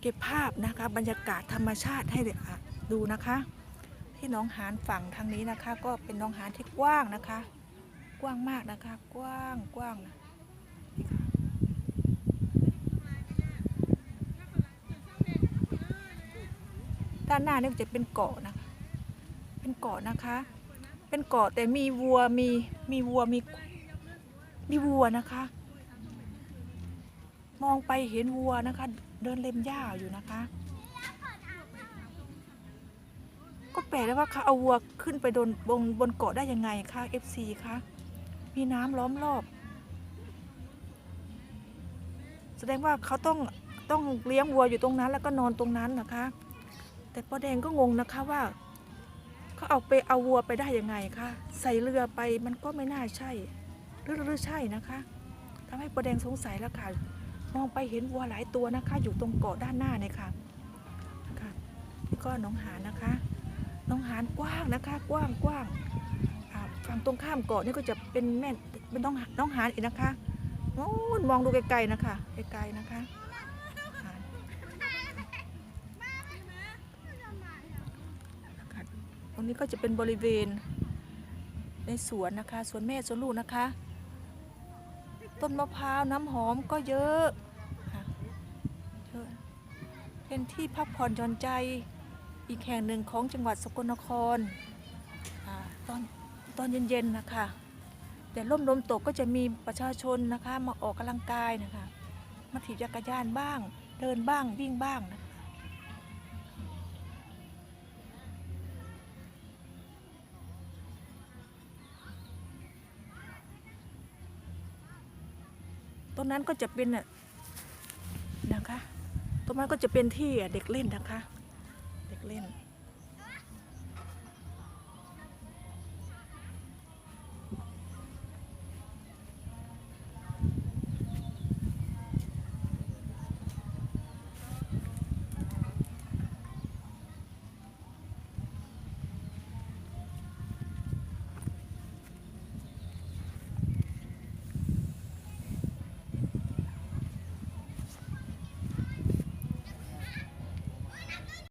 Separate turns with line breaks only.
เก็บภาพนะคะบรรยากาศธรรมชาติให้ดูนะคะ ที่น้องหานฝั่งทางนี้นะคะ ก็เป็นน้องหานที่กว้างนะคะ กว้างมากนะคะ กว้างกว้างนะด้านหน้านี่จะเป็นเกาะนะคะ เป็นเกาะนะคะ เป็นเกาะแต่มีวัวมีมีวัวมีมีวัวนะคะ มองไปเห็นวัวนะคะ เดินเล็มหญ้าอยู่นะคะ ก็แปลกแล้วว่าเขาเอาวัวขึ้นไปบนบนบนเกาะได้ยังไงคะ FC คะมีน้ำล้อมรอบ แสดงว่าเขาต้องต้องเลี้ยงวัวอยู่ตรงนั้น แล้วก็นอนตรงนั้นนะคะ แต่ป้าแดงก็งงนะคะว่าเขาเอาไปเอาวัวไปได้ยังไงคะใส่เรือไปมันก็ไม่น่าใช่หรือหรือใช่นะคะทำให้ป้าแดงสงสัยแล้วค่ะ มองไปเห็นวัวหลายตัวนะคะ อยู่ตรงเกาะด้านหน้าเนี่ยค่ะนะคะนี่ก็น้องหานนะคะน้องหานกว้างนะคะ กว้างกว้างอ่าฝั่งตรงข้ามเกาะนี่ก็จะเป็นแม่เป็นน้องหาน้องหานอีกนะคะโน้มองดูไกลๆนะคะไกลๆนะคะตรงนี้ก็จะเป็นบริเวณในสวนนะคะสวนแม่สวนลูกนะคะ ต้นมะพร้าวน้ำหอมก็เยอะค่ะเยอะเป็นที่พักผ่อนหย่อนใจอีกแห่งหนึ่งของจังหวัดสกลนครอตอนตอนเย็นๆนะคะ แต่ร่มลมตกก็จะมีประชาชนนะคะ มาออกกำลังกายนะคะ มาถีบจักรยานบ้าง เดินบ้างวิ่งบ้างนะคะ ต้นนั้นก็จะเป็นน่ะนะคะต้นนั้นก็จะเป็นที่เด็กเล่นนะคะ เด็กเล่น